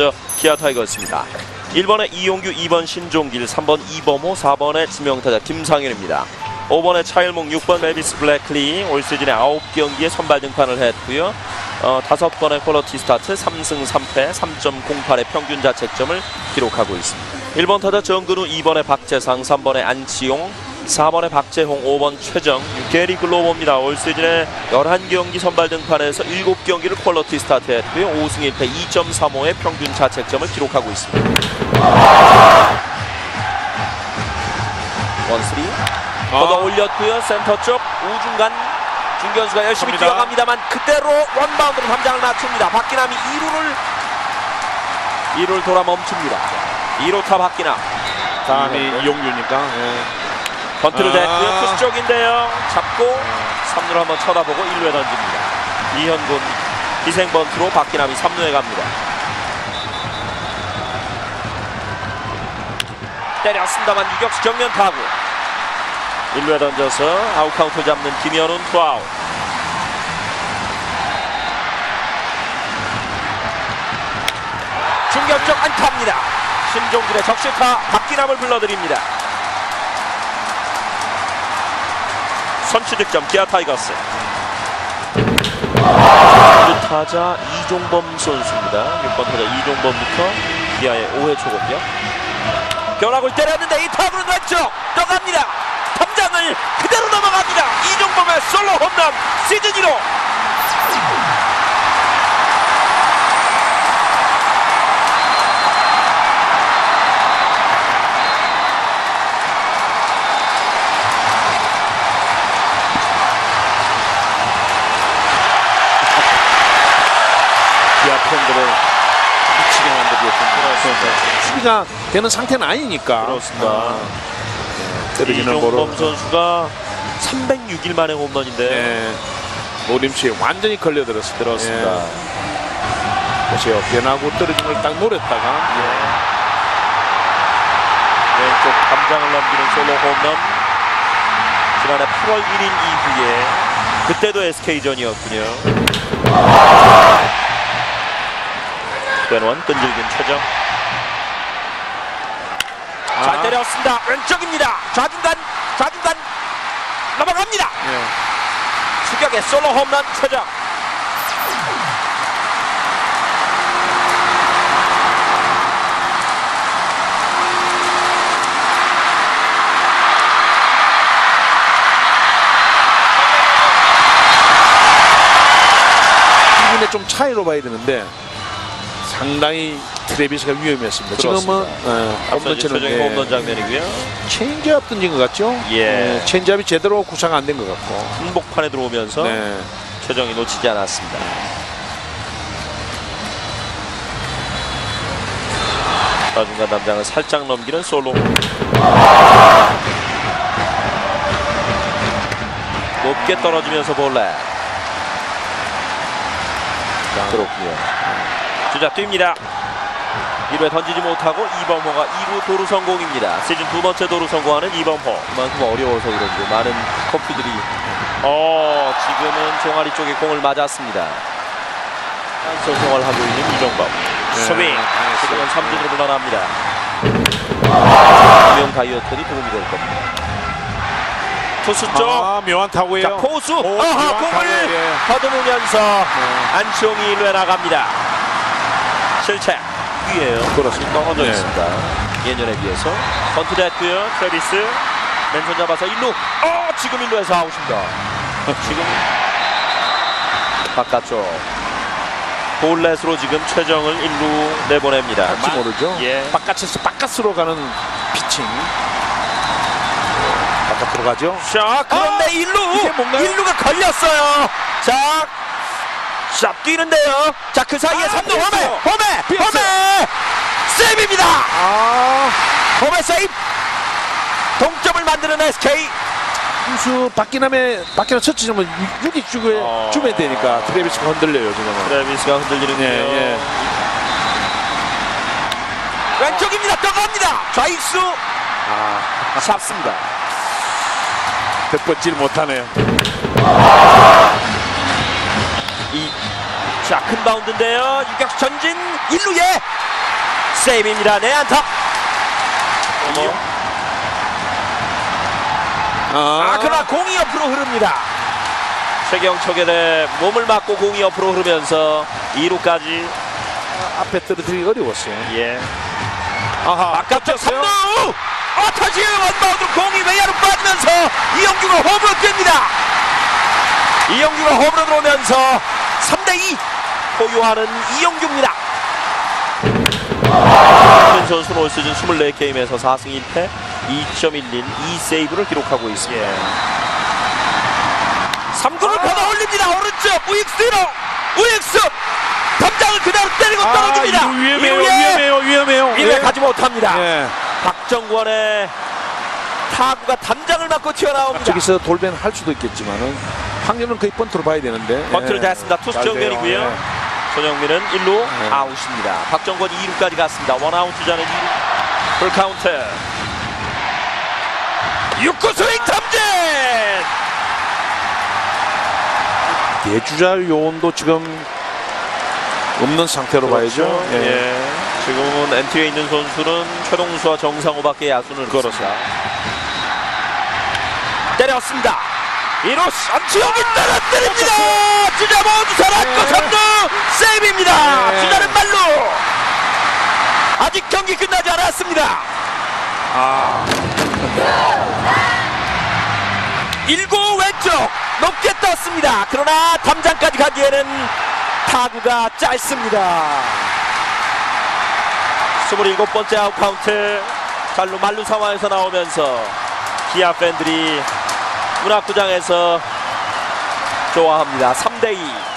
타자 기아 타이거스입니다. 1번에 이용규, 2번 신종길, 3번 이범호, 4번에 지명타자 김상현입니다. 5번에 차일목, 6번 메비스 블랙리 올 시즌에 9경기에 선발 등판을 했고요. 어, 5번의 퀄러티 스타트 3승 3패 3.08의 평균 자책점을 기록하고 있습니다. 1번 타자 정근우, 2번에 박재상, 3번에 안치용, 4번에 박재홍, 5번 최정, 게리 글로버입니다. 올 시즌에 11경기 선발 등판에서 7경기를 퀄러티 스타트했고요. 5승 1패 2.35의 평균 자책점을 기록하고 있습니다. 원스리 걷어 올렸고요. 센터 쪽 우중간 중견수가 열심히 갑니다. 뛰어갑니다만 그대로 원바운드로 담장을 낮춥니다. 박기남이 2루를 2루를 돌아 멈춥니다. 2루 타 박기남 다음이 이용규니까. 예. 번트를 아. 댔고요. 투수 쪽인데요. 잡고 3루를 한번 쳐다보고 1루에 던집니다. 이현군 희생 번트로 박기남이 3루에 갑니다. 때렸습니다만 유격수 정면 타구 1루에 던져서 아웃 카운트 잡는 김현훈 투아웃 충격적 안타입니다. 신종길의 적시타 박기남을 불러드립니다. 선취 득점 기아 타이거스. 그 타자 이종범 선수입니다. 6번 타자 이종범부터 기아의 5회 초공격. 변화구를 때렸는데 이 타구는 왼쪽 떠갑니다. 탐장을 그대로 넘어갑니다. 이종범의 솔로 홈런 시즌 1호. 팬들을 미치게 만들겠습니다. 수비가 되는 상태는 아니니까. 그렇습니다. 아, 네. 볼을. 이종범 선수가 306일 만에 홈런인데 예. 노림씨에 완전히 걸려들었습니다. 그렇습니다. 예. 보세요. 변하고 떨어진 걸 딱 노렸다가 왼쪽 감장을 넘기는 솔로 홈런 지난해 8월 1일 이후에 그때도 SK전이었군요 왼원 끈질긴 최정. 잘 아. 때렸습니다. 왼쪽입니다. 좌중간 좌중간 넘어갑니다. 예. 추격의 솔로 홈런 최정. 좀 차이로 봐야 되는데 상당히 트레비스가 위험했습니다. 지금은 예, 홈런처럼 최정의 예, 홈런 장면이고요 체인지업 던진 것 같죠? 예. 체인지업이 제대로 구상 안 된 것 같고. 한복판에 들어오면서 네. 최정이 놓치지 않았습니다. 좌중간 담장을 살짝 넘기는 솔로. 높게 떨어지면서 볼넷. 그렇군요. 주자 뜁니다. 1회 던지지 못하고 이범호가 2루 도루 성공입니다. 시즌 두 번째 도루 성공하는 이범호. 그만큼 어려워서 그런지 많은 커피들이 어 지금은 종아리 쪽에 공을 맞았습니다. 선송을 하고 있는 이종범. 스윙. 네, 지금은 삼진으로 물러납니다. 김영 다이어트니 도움이 될 겁니다. 투수 쪽. 아, 묘한 타구예요. 자 포수. 오, 아하 공을 타구예요. 예. 더듬으면서 안치홍이 1루에 나갑니다. 실책 위에요. 그렇습니다. 떨어져 네. 있습니다. 예년에 비해서 번트 됐고요. 트레비스 맨손 잡아서 1루. 어 지금 1루에서 아웃입니다. 지금 바깥쪽 볼넷으로 지금 최정을 1루 내보냅니다. 혹시 모르죠? 예. 바깥에서 바깥으로 가는 피칭. 바깥으로 가죠. 자 그런데 아! 1루 이게 뭔가요? 1루가 걸렸어요. 자. 자 뛰는데요. 자 그 사이에 아, 3루 피했어요. 홈에 홈에. 홈에 세이브입니다. 아, 홈에 세이브. 동점을 만드는 SK. 투수 박기남의 박기남 첫 지점은 6위 주에 어. 주면 되니까 트레비스가 흔들려요 지금은. 트래비스가 흔들리는데요. 예, 예. 왼쪽입니다. 떠갑니다. 좌익수 아, 잡습니다. 덮어질 못하네요. 이 자, 큰 바운드인데요. 유격수 전진 1루에 세이브입니다. 내안타. 아, 그러나 공이 옆으로 흐릅니다. 최경철의 몸을 맞고 공이 옆으로 흐르면서 2루까지 앞에 떨어뜨리기 어려웠어요. 예. 아하. 바깥쪽 3루! 어, 터지 원바운드로 공이 외야로 빠지면서 이영규가 홈으로 뜁니다. 이영규가 홈으로 들어오면서 3대2 포유하는 이영규입니다. 현 선수는 올 시즌 24게임에서 4승 1패 2.11 2세이브를 기록하고 있습니다. 3구를 걷어 올립니다. 오른쪽 우익수로 우익수 담장을 그대로 때리고 떨어집니다. 아, 이거 위험해요, 위험해요, 위험해요. 이후에 예. 가지 못합니다. 예. 박정권의 타구가 담장을 맞고 튀어나옵니다. 저기서 돌변 할 수도 있겠지만은 확률은 거의 번트로 봐야 되는데. 번트를 예. 댔습니다. 투수 잘 돼요. 정면이고요. 예. 손영민은 1루 네. 아웃입니다. 박정권이 2루까지 갔습니다. 원아웃 주자는 2루 풀카운트 6구 스윙 탐진 대주자 요원도 지금 없는 상태로 봐야죠. 예. 예. 지금은 NT에 있는 선수는 최동수와 정상호밖에 야수는 그렇습니다. 때렸습니다. 1루 안치홍이 떨어뜨립니다. 주자 모두 살았고 네. 3루 세이브입니다. 네. 주자는 말로 아직 경기 끝나지 않았습니다. 아, 1구 왼쪽 높게 떴습니다. 그러나 담장까지 가기에는 타구가 짧습니다. 27번째 아웃 카운트 잘루 말루 상황에서 나오면서 기아 팬들이 문학구장에서 좋아합니다. 3대2